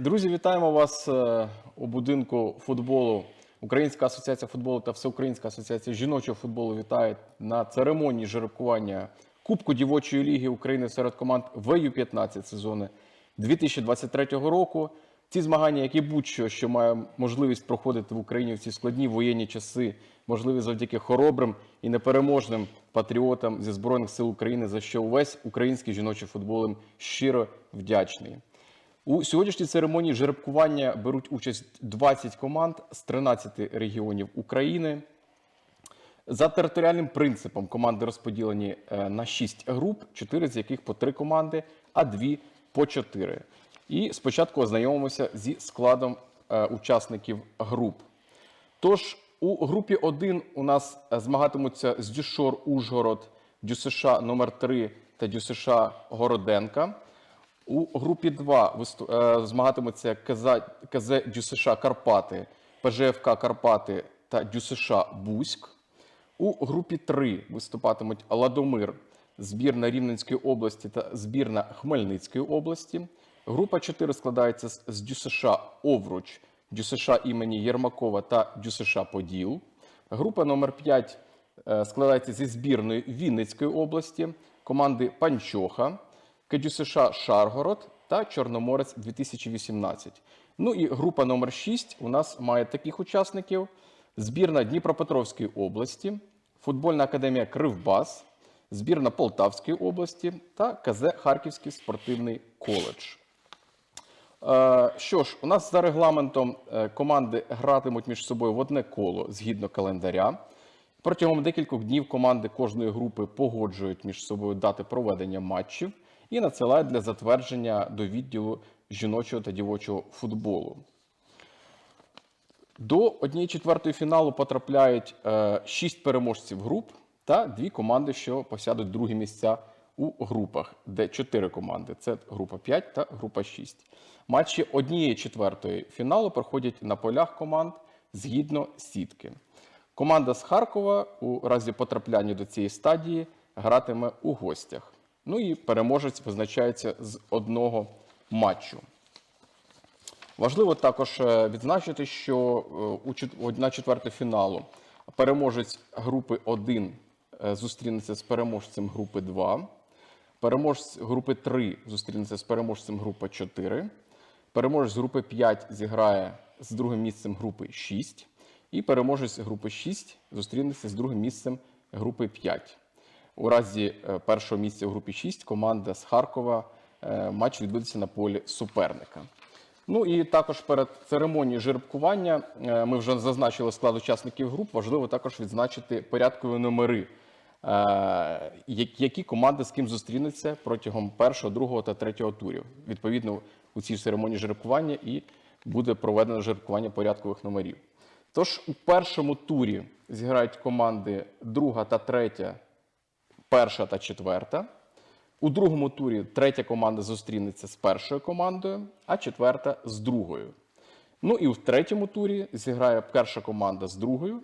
Друзі, вітаємо вас е, у будинку футболу. Українська асоціація футболу та Всеукраїнська асоціація жіночого футболу вітають на церемонії жеребкування Кубку дівочої ліги України серед команд ВЮ-15 сезону 2023 року. Ці змагання, як і будь-що, що має можливість проходити в Україні в ці складні воєнні часи, можливі завдяки хоробрим і непереможним патріотам зі Збройних сил України, за що увесь український жіночий футбол щиро вдячний. У сьогоднішній церемонії жеребкування беруть участь 20 команд з 13 регіонів України. За територіальним принципом команди розподілені е, на 6 груп, 4 з яких по 3 команди, а 2 по 4. І спочатку ознайомимося зі складом е, учасників груп. Тож у групі 1 у нас е, змагатимуться з Дюшор Ужгород, ДЮСШ номер 3 та ДЮСШ Городенка. У групі 2 висту- е, змагатимуться КЗ, ДЮСШ Карпати, ПЖФК Карпати та ДЮСШ Буськ. У групі 3 виступатимуть Ладомир, збірна Рівненської області та збірна Хмельницької області. Група 4 складається з з ДЮСШ Овруч, ДЮСШ імені Єрмакова та ДЮСШ Поділ. Група номер 5 е, складається зі збірної Вінницької області, команди Панчоха, КДЮСШ Шаргород та Чорноморець 2018. Ну і група номер 6 у нас має таких учасників: збірна Дніпропетровської області, футбольна академія Кривбас, збірна Полтавської області та КЗ Харківський спортивний коледж. Е, Що ж, у нас за регламентом е, команди гратимуть між собою в одне коло згідно календаря. Протягом декількох днів команди кожної групи погоджують між собою дати проведення матчів і надсилають для затвердження до відділу жіночого та дівочого футболу. До однієї четвертої фіналу потрапляють е, шість переможців груп та дві команди, що посядуть другі місця у групах, де чотири команди. Це група 5 та група 6. Матчі однієї четвертої фіналу проходять на полях команд згідно сітки. Команда з Харкова у разі потрапляння до цієї стадії гратиме у гостях. Ну і переможець визначається з одного матчу. Важливо також е, відзначити, що е, на четверту фіналу переможець групи 1 е, зустрінеться з переможцем групи 2, переможець групи 3 зустрінеться з переможцем групи 4, переможець групи 5 зіграє з другим місцем групи 6, і переможець групи 6 зустрінеться з другим місцем групи 5. У разі е, першого місця в групі 6 команда з Харкова е, матч відбудеться на полі суперника. Ну і також перед церемонією жеребкування е, ми вже зазначили склад учасників груп. Важливо також відзначити порядкові номери, які команди з ким зустрінуться протягом першого, другого та третього турів. Відповідно, у цій церемонії жеребкування і буде проведено жеребкування порядкових номерів. Тож у першому турі зіграють команди друга та третя, перша та четверта. У другому турі третя команда зустрінеться з першою командою, а четверта з другою. Ну і в третьому турі зіграє перша команда з другою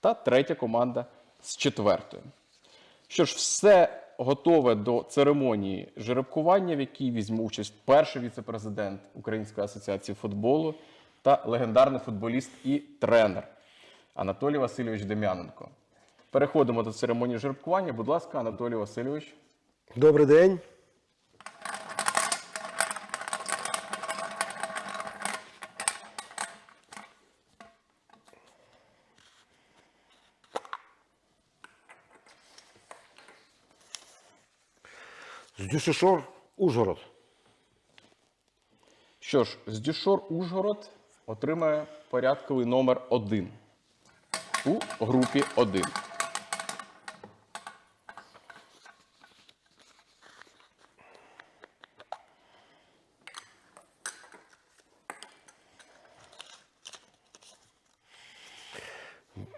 та третя команда з четвертою. Що ж, все готове до церемонії жеребкування, в якій візьме участь перший віце-президент Української асоціації футболу та легендарний футболіст і тренер Анатолій Васильович Дем'яненко. Переходимо до церемонії жеребкування. Будь ласка, Анатолій Васильович. Добрий день. З Дюшишор Ужгород. Що ж, з Дюшор Ужгород отримає порядковий номер 1 у групі 1.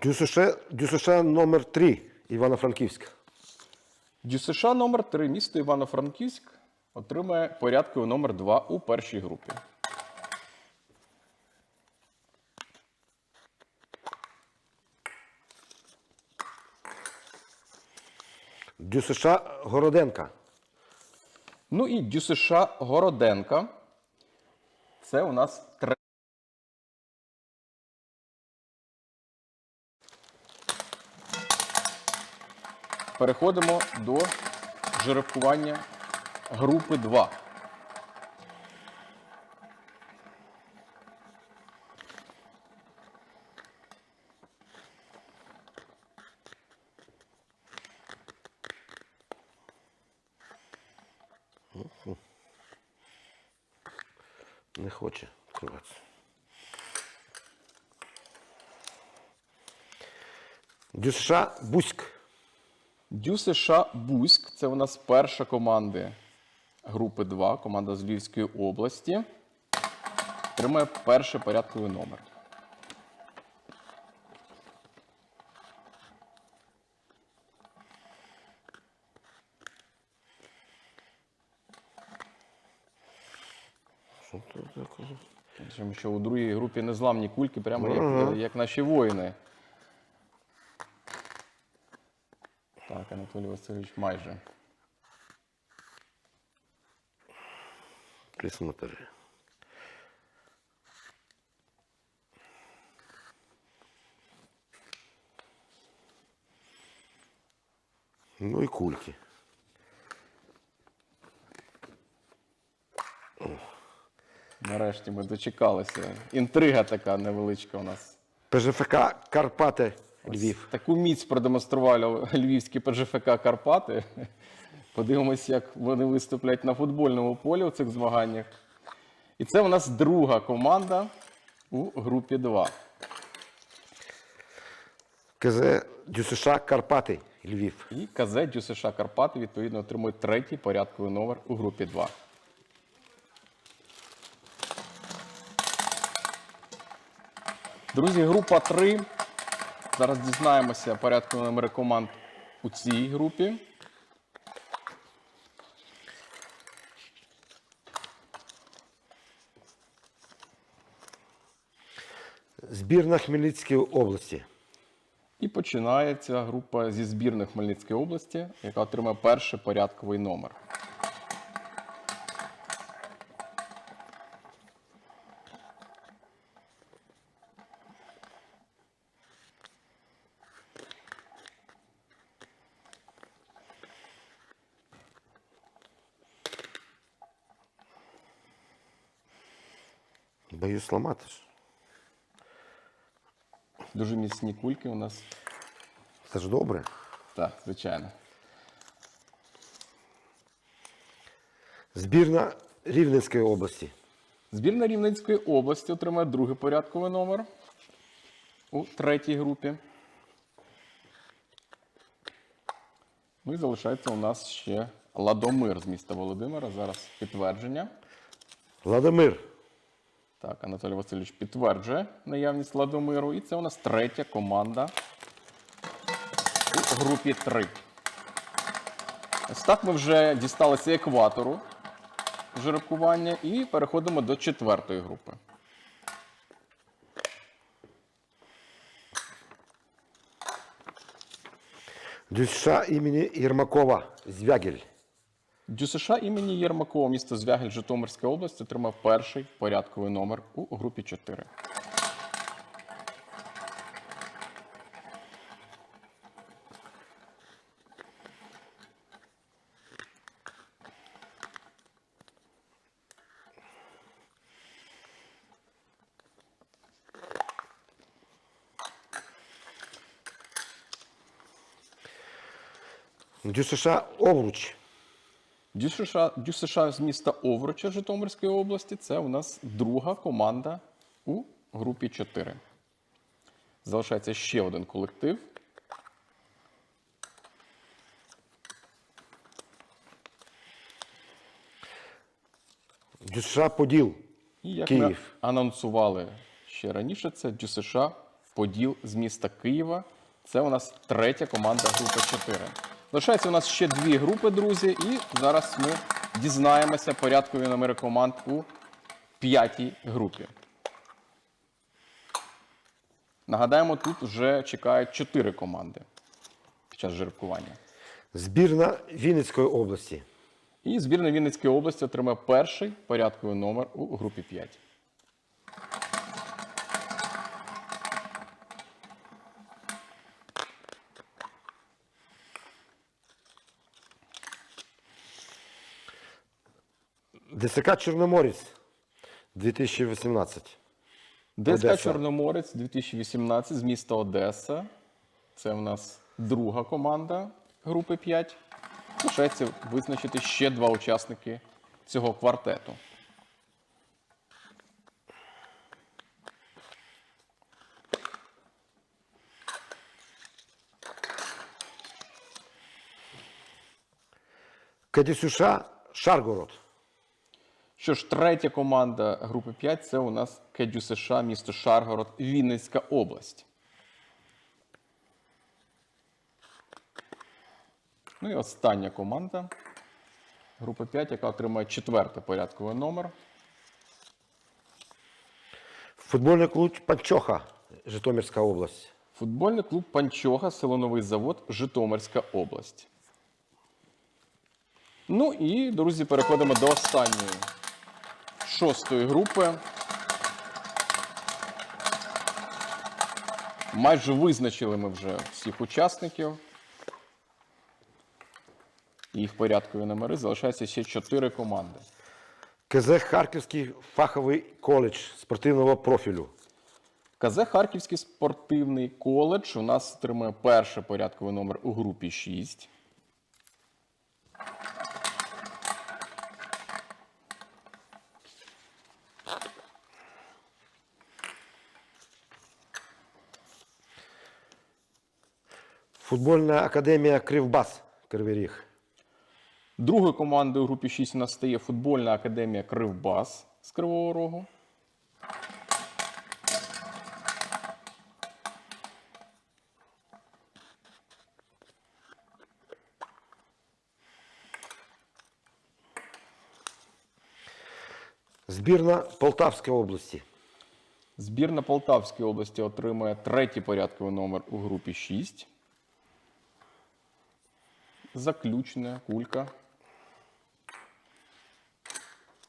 ДЮСШ, ДЮСШ номер 3 Івано-Франківськ. ДЮСШ номер 3 місто Івано-Франківськ отримає порядковий номер 2 у першій групі. ДЮСШ Городенка. Ну і ДЮСШ Городенка Це у нас третя. Переходимо до жеребкування групи 2. Не хоче відкриватися. ДЮСШ Буськ. Дю США Буськ це у нас перша команда групи 2, команда з Львівської області. Тримає перший порядковий номер. Що тут що у другій групі незламні кульки, прямо як, як наші воїни. Так, Анатолій Васильович майже. Присмотри. Ну і кульки. Нарешті ми дочекалися. Інтрига така невеличка у нас. ПЖФК Карпати Львів. Таку міць продемонстрували львівські ПЖФК Карпати. Подивимось, як вони виступлять на футбольному полі у цих змаганнях. І це у нас друга команда у групі 2. КЗ ДЮСШ Карпати Львів. І КЗ ДЮСШ Карпати відповідно отримує третій порядковий номер у групі 2. Друзі, група 3. Зараз дізнаємося порядкові номери команд у цій групі. Збірна Хмельницької області. І починається група зі збірної Хмельницької області, яка отримає перший порядковий номер. Боюсь сломатись. Дуже міцні кульки у нас. Це ж добре. Так, звичайно. Збірна Рівненської області. Збірна Рівненської області отримає другий порядковий номер у третій групі. Ну і залишається у нас ще Ладомир з міста Володимира. Зараз підтвердження. Ладомир. Так, Анатолій Васильович підтверджує наявність Ладомиру. І це у нас третя команда у групі 3. Ось так ми вже дісталися екватору жеребкування і переходимо до четвертої групи. ДЮСШ імені Єрмакова Звягель. ДЮСШ імені Єрмакова, місто Звягель, Житомирська область, отримав перший порядковий номер у групі 4. ДЮСШ Овруч. ДЮСШ, ДЮСШ з міста Овруча Житомирської області це у нас друга команда у групі 4. Залишається ще один колектив. ДЮСШ Поділ. І як ми Київ. анонсували ще раніше, це ДЮСШ Поділ з міста Києва. Це у нас третя команда групи 4. Залишається у нас ще дві групи, друзі, і зараз ми дізнаємося порядкові номери команд у п'ятій групі. Нагадаємо, тут вже чекають чотири команди під час жеребкування. Збірна Вінницької області. І збірна Вінницької області отримає перший порядковий номер у групі 5. ДСК Чорноморець 2018. ДСК Чорноморець 2018 з міста Одеса. Це в нас друга команда групи 5. Лишається визначити ще два учасники цього квартету. Кадісюша Шаргород. Що ж, третя команда групи 5 це у нас Кедю США, місто Шаргород, Вінницька область. Ну і остання команда групи 5, яка отримає четвертий порядковий номер. Футбольний клуб Панчоха, Житомирська область. Футбольний клуб Панчога, село Новий Завод, Житомирська область. Ну і, друзі, переходимо до останньої шостої групи. Майже визначили ми вже всіх учасників. Їх порядкові номери. Залишається ще чотири команди. КЗ Харківський фаховий коледж спортивного профілю. КЗ Харківський спортивний коледж у нас отримує перший порядковий номер у групі 6. Футбольна академія Кривбас Кривий Ріг. Другою командою у групі 6 у нас стає футбольна академія Кривбас з Кривого Рогу. Збірна Полтавської області. Збірна Полтавської області отримує третій порядковий номер у групі 6. Заключна кулька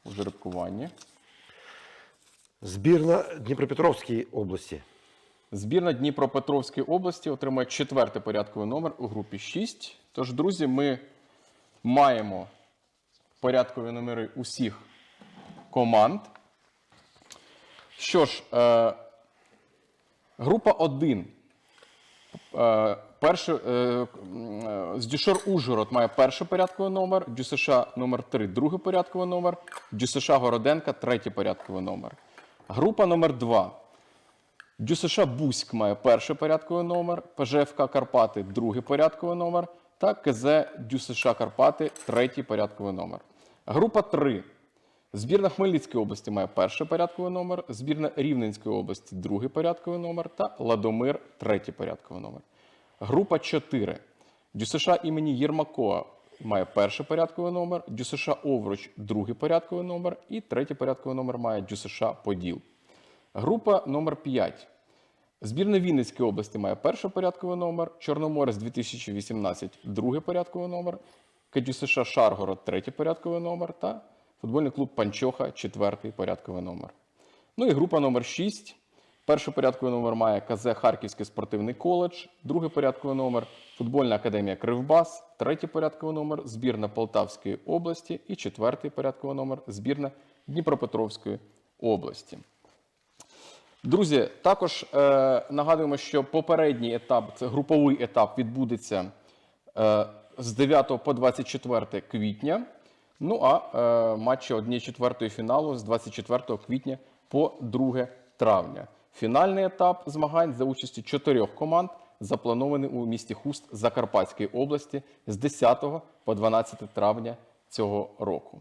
у жеребкуванні. Збірна Дніпропетровської області. Збірна Дніпропетровської області отримує четвертий порядковий номер у групі 6. Тож, друзі, ми маємо порядкові номери усіх команд. Що ж, е, група 1. Е, перший, е, м, е, з Дюшор Ужгород має перший порядковий номер, ДЮСШ номер 3 другий порядковий номер, ДЮСШ Городенка третій порядковий номер. Група номер 2. ДЮСШ Буськ має перший порядковий номер, ПЖФК Карпати другий порядковий номер та КЗ ДЮСШ Карпати третій порядковий номер. Група 3. Збірна Хмельницької області має перший порядковий номер, збірна Рівненської області другий порядковий номер та Ладомир третій порядковий номер. Група 4. ДЮСШ імені Єрмакова має перший порядковий номер, ДЮСШ Овруч другий порядковий номер і третій порядковий номер має ДЮСШ Поділ. Група номер 5. Збірна Вінницької області має перший порядковий номер, Чорноморець 2018 другий порядковий номер, КДЮСШ Шаргород третій порядковий номер та футбольний клуб Панчоха четвертий порядковий номер. Ну і група номер 6. Перший порядковий номер має КЗ Харківський спортивний коледж, другий порядковий номер футбольна академія Кривбас, третій порядковий номер збірна Полтавської області і четвертий порядковий номер збірна Дніпропетровської області. Друзі, також е, нагадуємо, що попередній етап, це груповий етап, відбудеться е, з 9 по 24 квітня. Ну а е, матчі 1-4 фіналу з 24 квітня по 2 травня. Фінальний етап змагань за участю чотирьох команд запланований у місті Хуст Закарпатської області з 10 по 12 травня цього року.